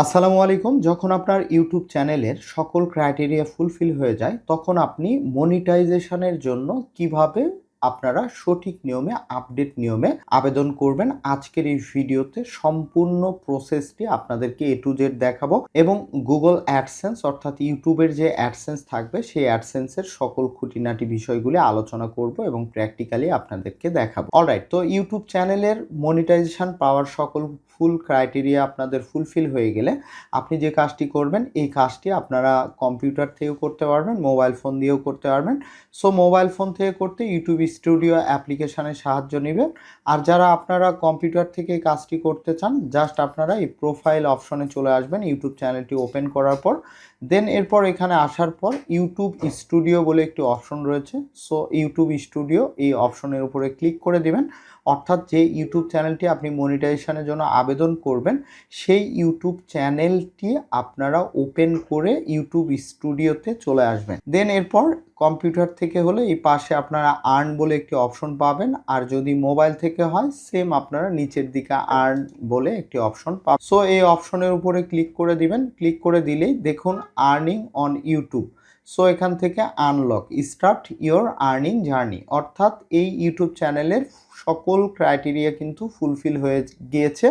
আসসালামু আলাইকুম। যখন আপনার ইউটিউব চ্যানেলের সকল ক্রাইটেরিয়া ফুলফিল হয়ে যায়, তখন আপনি মনিটাইজেশনের জন্য কীভাবে আপনারা সঠিক নিয়মে, আপডেট নিয়মে আবেদন করবেন, আজকের এই ভিডিওতে সম্পূর্ণ প্রসেসটি আপনাদেরকে এ টু জেড দেখাবো এবং গুগল অ্যাডসেন্স অর্থাৎ ইউটিউবের যে অ্যাডসেন্স থাকবে, সেই অ্যাডসেন্সের সকল খুঁটিনাটি বিষয়গুলি আলোচনা করব এবং প্র্যাকটিক্যালি আপনাদেরকে দেখাবো। অলরাইট তো ইউটিউব চ্যানেলের মনিটাইজেশন পাওয়ার সকল ফুল ক্রাইটেরিয়া আপনাদের ফুলফিল হয়ে গেলে আপনি যে কাজটি করবেন, এই কাজটি আপনারা কম্পিউটার থেকেও করতে পারবেন মোবাইল ফোন দিয়েও করতে পারবেন। সো মোবাইল ফোন থেকে করতে ইউটিউব স্টুডিও অ্যাপ্লিকেশানের সাহায্য নেবেন। আর যারা আপনারা কম্পিউটার থেকে কাজটি করতে চান জাস্ট আপনারা এই প্রোফাইল অপশনে চলে আসবেন। ইউটিউব চ্যানেলটি ওপেন করার পর দেন এরপর এখানে আসার পর ইউটিউব স্টুডিও বলে একটি অপশন রয়েছে। সো ইউটিউব স্টুডিও এই অপশনের উপরে ক্লিক করে দিবেন। অর্থাৎ যে ইউটিউব চ্যানেলটি আপনি মনিটাইজেশনের জন্য আবেদন করবেন, সেই ইউটিউব চ্যানেলটি আপনারা ওপেন করে ইউটিউব স্টুডিওতে চলে আসবেন। দেন এরপর কম্পিউটার থেকে হলে এই পাশে আপনারা আর্ন বলে একটি অপশন পাবেন। আর যদি মোবাইল থেকে হয় সেম আপনারা নিচের দিকে আর্ন বলে একটি অপশন পাবেন। সো এই অপশনের উপরে ক্লিক করে দিবেন। ক্লিক করে দিলেই দেখুন আর্নিং অন ইউটিউব সো এখান থেকে unlock start your earning journey অর্থাৎ এই ইউটিউব চ্যানেলের সকল ক্রাইটেরিয়া কিন্তু ফুলফিল হয়ে গিয়েছে,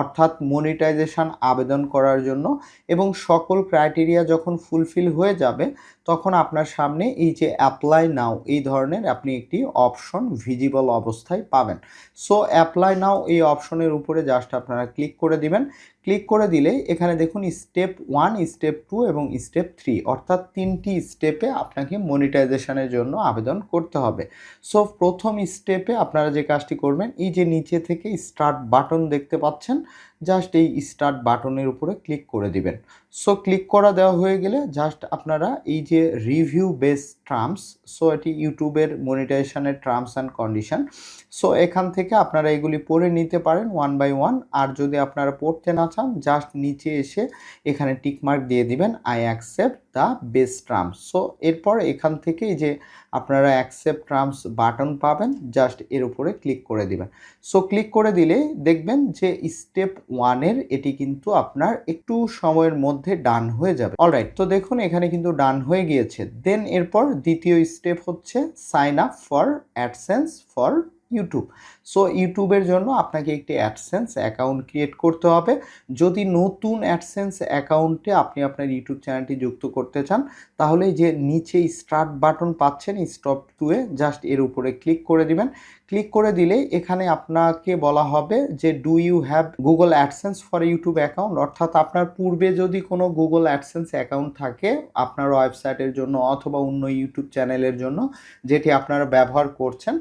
অর্থাৎ মনিটাইজেশন আবেদন করার জন্য এবং সকল ক্রাইটেরিয়া যখন ফুলফিল হয়ে যাবে, তখন আপনার সামনে এই যে অ্যাপ্লাই নাও এই ধরনের আপনি একটি অপশন ভিজিবল অবস্থায় পাবেন। সো অ্যাপ্লাই নাও এই অপশনের উপরে জাস্ট আপনারা ক্লিক করে দিবেন। ক্লিক করে দিলে এখানে দেখুন স্টেপ ওয়ান স্টেপ টু এবং স্টেপ থ্রি অর্থাৎ তিনটি স্টেপে আপনাকে মনিটাইজেশনের জন্য আবেদন করতে হবে। সো প্রথম স্টেপে আপনারা যে কাজটি করবেন। এই যে নিচে থেকে স্টার্ট বাটন দেখতে পাচ্ছেন জাস্ট এই স্টার্ট বাটনের উপরে ক্লিক করে দিবেন। সো ক্লিক করা দেওয়া হয়ে গেলে জাস্ট আপনারা এই যে রিভিউ বেস টার্মস সো এটি ইউটিউবের মনিটাইজেশনের টার্মস অ্যান্ড কন্ডিশন সো এখান থেকে আপনারা এগুলি পড়ে নিতে পারেন ওয়ান বাই ওয়ান আর যদি আপনারা পড়তে না চান জাস্ট নিচে এসে এখানে টিকমার্ক দিয়ে দিবেন I accept the base terms so এরপর এখান থেকে যে আপনারা অ্যাকসেপ্ট টার্মস বাটন পাবেন জাস্ট এর উপরে ক্লিক করে দিবেন। সো ক্লিক করে দিলে দেখবেন যে স্টেপ ওয়ানের এটি কিন্তু আপনার একটু সময়ের মধ্যে ডান হয়ে যাবে। অলরাইট তো দেখুন, এখানে কিন্তু ডান হয়ে গিয়েছে। দেন এরপর দ্বিতীয় স্টেপ হচ্ছে sign up for AdSense for YouTube so ইউটিউবের জন্য আপনাকে একটি অ্যাডসেন্স অ্যাকাউন্ট ক্রিয়েট করতে হবে। যদি নতুন অ্যাডসেন্স অ্যাকাউন্টে আপনি আপনার ইউটিউব চ্যানেলটি যুক্ত করতে চান, তাহলে যে নিচে স্টার্ট বাটন পাচ্ছেন স্টপ টুয়ে জাস্ট এর উপরে ক্লিক করে দিবেন। ক্লিক করে দিলে এখানে আপনাকে বলা হবে যে do you have Google AdSense for YouTube account অর্থাৎ আপনার পূর্বে যদি কোনো গুগল অ্যাডসেন্স অ্যাকাউন্ট থাকে আপনার ওয়েবসাইটের জন্য অথবা অন্য ইউটিউব চ্যানেলের জন্য, যেটি আপনারা ব্যবহার করছেন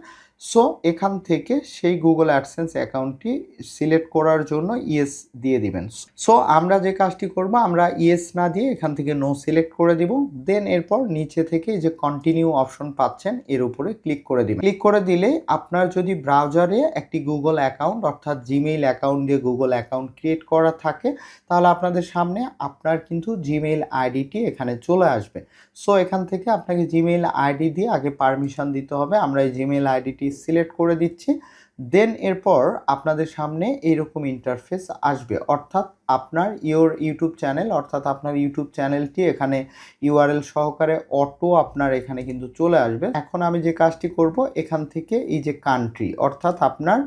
সো এখান থেকে সেই গুগল অ্যাডসেন্স অ্যাকাউন্টটি সিলেক্ট করার জন্য ইয়েস দিয়ে দিবেন। সো আমরা যে কাজটি করব, আমরা ইয়েস না দিয়ে এখান থেকে নো সিলেক্ট করে দিব। দেন এরপর নিচে থেকে যে কন্টিনিউ অপশন পাচ্ছেন, এর উপরে ক্লিক করে দিবেন। ক্লিক করে দিলে আপনার যদি ব্রাউজারে একটি গুগল অ্যাকাউন্ট অর্থাৎ জিমেইল অ্যাকাউন্ট দিয়ে গুগল অ্যাকাউন্ট ক্রিয়েট করা থাকে, তাহলে আপনাদের সামনে আপনার কিন্তু জিমেইল আইডিটি এখানে চলে আসবে। সো এখান থেকে আপনাকে জিমেইল আইডি দিয়ে আগে পারমিশন দিতে হবে। আমরা এই জিমেইল আইডিটি সিলেক্ট করে দিচ্ছি। দেন এরপর আপনাদের সামনে এইরকম ইন্টারফেস আসবে। অর্থাৎ আপনার ইওর ইউটিউব চ্যানেল অর্থাৎ আপনার ইউটিউব চ্যানেলটি এখানে ইউআরএল সহকারে অটো আপনার এখানে কিন্তু চলে আসবে। এখন আমি যে কাজটি করব, এখান থেকে এই যে কান্ট্রি অর্থাৎ আপনার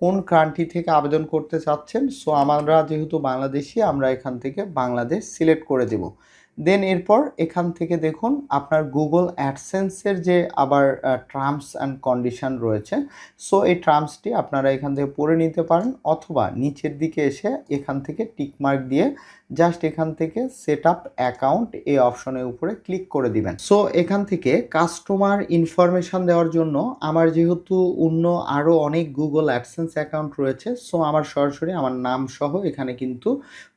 কোন কান্ট্রি থেকে আবেদন করতে চাচ্ছেন সো আমরা যেহেতু বাংলাদেশি, আমরা এখান থেকে বাংলাদেশ সিলেক্ট করে দেব। দেন এরপর এখান থেকে দেখুন আপনার গুগল অ্যাডসেন্সের যে আবার টার্মস অ্যান্ড কন্ডিশন রয়েছে সো এই টার্মসটি আপনারা এখান থেকে পড়ে নিতে পারেন অথবা নিচের দিকে এসে এখান থেকে টিকমার্ক দিয়ে জাস্ট এখান থেকে সেট আপ অ্যাকাউন্ট এই অপশনের উপরে ক্লিক করে দিবেন। সো এখান থেকে কাস্টমার ইনফরমেশন দেওয়ার জন্য আমার যেহেতু অন্য আরও অনেক গুগল অ্যাডসেন্স অ্যাকাউন্ট রয়েছে সো আমার সরাসরি আমার নাম সহ এখানে কিন্তু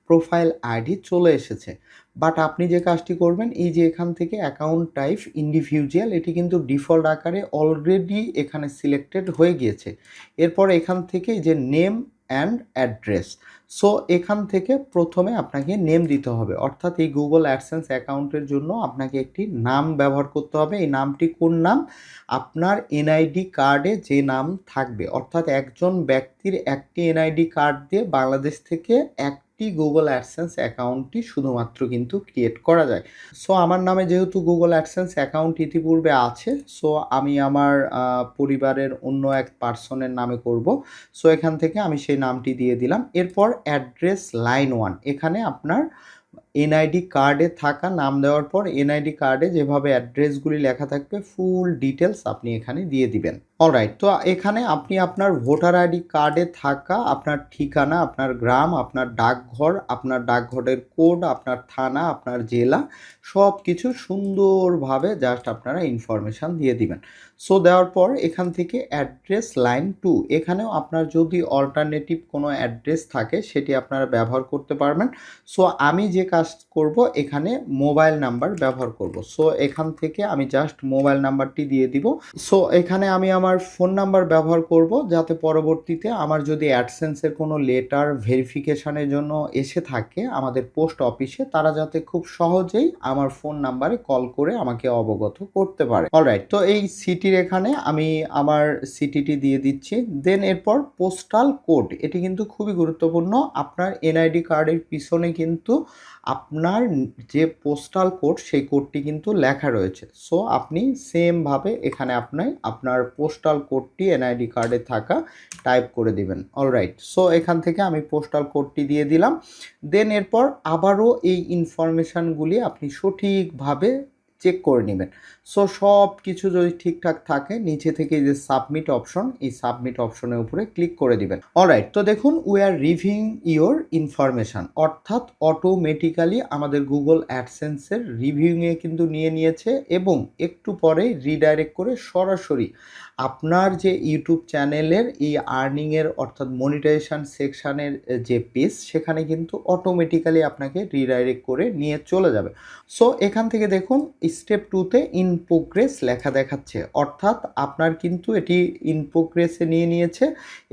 প্রোফাইল আইডি চলে এসেছে। বাট আপনি যে কাজটি করবেন, এই যে এখান থেকে অ্যাকাউন্ট টাইপ ইন্ডিভিজুয়াল এটি কিন্তু ডিফল্ট আকারে অলরেডি এখানে সিলেক্টেড হয়ে গিয়েছে। এরপর এখান থেকে যে নেম অ্যান্ড অ্যাড্রেস সো এখান থেকে প্রথমে আপনাকে নেম দিতে হবে। অর্থাৎ এই গুগল অ্যাডসেন্স অ্যাকাউন্টের জন্য আপনাকে একটি নাম ব্যবহার করতে হবে। এই নামটি কোন নাম? আপনার এনআইডি কার্ডে যে নাম থাকবে। অর্থাৎ একজন ব্যক্তির একটি এনআইডি কার্ড দিয়ে বাংলাদেশ থেকে এক একটি গুগল অ্যাডসেন্স অ্যাকাউন্টটি শুধুমাত্র কিন্তু ক্রিয়েট করা যায়। সো আমার নামে যেহেতু গুগল অ্যাডসেন্স অ্যাকাউন্ট ইতিপূর্বে আছে সো আমি আমার পরিবারের অন্য এক পার্সনের নামে করব। সো এখান থেকে আমি সেই নামটি দিয়ে দিলাম। এরপর অ্যাড্রেস লাইন ওয়ান এখানে আপনার এনআইডি কার্ডে থাকা নাম দেওয়ার পর এনআইডি কার্ডে যেভাবে অ্যাড্রেসগুলি লেখা থাকবে ফুল ডিটেলস আপনি এখানে দিয়ে দিবেন। অলরাইট তো এখানে আপনি আপনার ভোটার আইডি কার্ডে থাকা, আপনার ঠিকানা, আপনার গ্রাম, আপনার ডাকঘর, আপনার ডাকঘরের কোড, আপনার থানা, আপনার জেলা সব কিছু সুন্দরভাবে জাস্ট আপনারা ইনফরমেশান দিয়ে দিবেন। সো দেওয়ার পর এখান থেকে অ্যাড্রেস লাইন টু এখানেও আপনার যদি অল্টারনেটিভ কোনো অ্যাড্রেস থাকে, সেটি আপনারা ব্যবহার করতে পারবেন। সো আমি যে কাজ করব, এখানে মোবাইল নাম্বার ব্যবহার করব। সো এখান থেকে আমি জাস্ট মোবাইল নাম্বারটি দিয়ে দিব। সো এখানে আমি আমার ফোন নাম্বার ব্যবহার করব যাতে পরবর্তীতে আমার যদি অ্যাডসেন্সের কোনো লেটার ভেরিফিকেশানের জন্য এসে থাকে আমাদের পোস্ট অফিসে তারা যাতে খুব সহজেই আমার ফোন নাম্বারে কল করে আমাকে অবগত করতে পারে। অলরাইট তো এই সিটির এখানে আমি আমার সিটিটি দিয়ে দিচ্ছি। দেন এরপর পোস্টাল কোড এটি কিন্তু খুবই গুরুত্বপূর্ণ। আপনার এনআইডি কার্ডের পিছনে কিন্তু আপনার যে পোস্টাল কোড সেই কোডটি কিন্তু লেখা রয়েছে। সো আপনি সেমভাবে এখানে আপনি আপনার পোস্টাল কোডটি এনআইডি কার্ডে থাকা টাইপ করে দিবেন। অলরাইট সো এখান থেকে আমি পোস্টাল কোডটি দিয়ে দিলাম। দেন এরপর আবারও এই ইনফরমেশানগুলি আপনি সঠিকভাবে চেক করে নেবেন। সো সব কিছু যদি ঠিকঠাক থাকে, নিচে থেকে যে সাবমিট অপশন এই সাবমিট অপশনের উপরে ক্লিক করে দিবেন। অলরাইট তো দেখুন we are reviewing your information অর্থাৎ অটোমেটিক্যালি আমাদের গুগল অ্যাডসেন্সের রিভিউইংয়ে কিন্তু নিয়ে নিয়েছে এবং একটু পরে রিডাইরেক্ট করে সরাসরি আপনার যে ইউটিউব চ্যানেলের এই আর্নিংয়ের অর্থাৎ মনিটাইজেশন সেকশানের যে পেজ সেখানে কিন্তু অটোমেটিক্যালি আপনাকে রিডাইরেক্ট করে নিয়ে চলে যাবে। সো এখান থেকে দেখুন স্টেপ টুতে ইন প্রোগ্রেস লেখা দেখাচ্ছে। অর্থাৎ আপনার কিন্তু এটি ইন প্রোগ্রেসে নিয়ে নিয়েছে।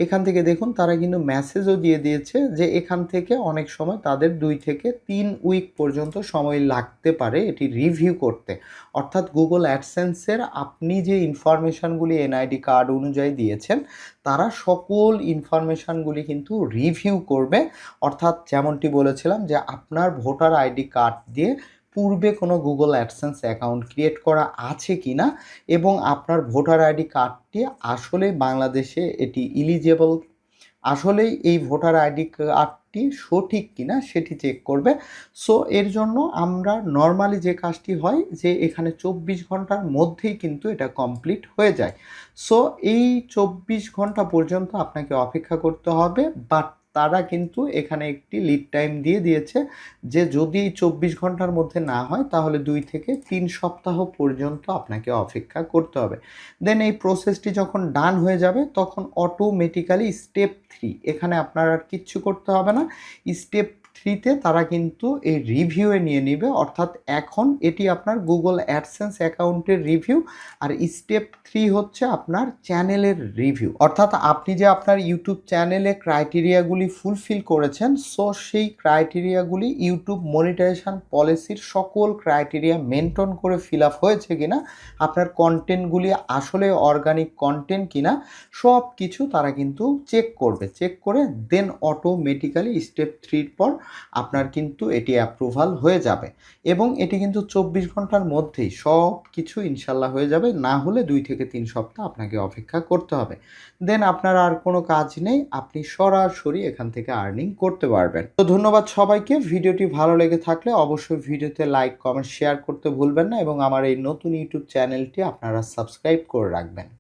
এখান থেকে দেখুন, তারা কিন্তু মেসেজও দিয়ে দিয়েছে যে এখান থেকে অনেক সময় তাদের দুই থেকে তিন উইক পর্যন্ত সময় লাগতে পারে এটি রিভিউ করতে। অর্থাৎ গুগল অ্যাডসেন্সের আপনি যে ইনফরমেশানগুলি এনআইডি কার্ড অনুযায়ী দিয়েছেন, তারা সকল ইনফরমেশানগুলি কিন্তু রিভিউ করবে। অর্থাৎ যেমনটি বলেছিলাম যে আপনার ভোটার আইডি কার্ড দিয়ে পূর্বে কোনো গুগল অ্যাডসেন্স অ্যাকাউন্ট ক্রিয়েট করা আছে কি না এবং আপনার ভোটার আইডি কার্ডটি আসলে বাংলাদেশে এটি ইলিজেবল আসলেই এই ভোটার আইডি কার্ডটি সঠিক কিনা সেটি চেক করবে। সো এর জন্য আমরা নর্মালি যে কাজটি হয় যে এখানে চব্বিশ ঘণ্টার মধ্যেই কিন্তু এটা কমপ্লিট হয়ে যায়। সো এই চব্বিশ ঘণ্টা পর্যন্ত আপনাকে অপেক্ষা করতে হবে বাট তারা কিন্তু এখানে একটি লিড টাইম দিয়ে দিয়েছে যে যদি চব্বিশ ঘণ্টার মধ্যে না হয়, তাহলে দুই থেকে তিন সপ্তাহ পর্যন্ত আপনাকে অপেক্ষা করতে হবে। দেন এই প্রসেসটি যখন ডান হয়ে যাবে, তখন অটোমেটিক্যালি স্টেপ থ্রি এখানে আপনার আর কিচ্ছু করতে হবে না। স্টেপ থ্রিতে তারা কিন্তু এই রিভিউয়ে নিয়ে নেবে। অর্থাৎ এখন এটি আপনার গুগল অ্যাডসেন্স অ্যাকাউন্টের রিভিউ আর স্টেপ থ্রি হচ্ছে আপনার চ্যানেলের রিভিউ অর্থাৎ আপনি যে আপনার ইউটিউব চ্যানেলে ক্রাইটেরিয়াগুলি ফুলফিল করেছেন সো সেই ক্রাইটেরিয়াগুলি ইউটিউব মনিটাইজেশন পলিসির সকল ক্রাইটেরিয়া মেনটেন করে ফিল আপ হয়েছে কিনা, আপনার কন্টেন্টগুলি আসলে অর্গানিক কন্টেন্ট কিনা সব কিছু তারা কিন্তু চেক করবে। চেক করে দেন অটোমেটিক্যালি স্টেপ থ্রির পর আপনার কিন্তু এটি অ্যাপ্রুভাল হয়ে যাবে। এবং এটি কিন্তু চব্বিশ ঘণ্টার মধ্যেই সব কিছু ইনশাল্লাহ হয়ে যাবে। না হলে দুই থেকে তিন সপ্তাহ আপনাকে অপেক্ষা করতে হবে। দেন আপনার আর কোনো কাজ নেই। আপনি সরাসরি এখান থেকে আর্নিং করতে পারবেন। তো ধন্যবাদ সবাইকে। ভিডিওটি ভালো লেগে থাকলে অবশ্যই ভিডিওতে লাইক কমেন্ট শেয়ার করতে ভুলবেন না এবং আমার এই নতুন ইউটিউব চ্যানেলটি আপনারা সাবস্ক্রাইব করে রাখবেন।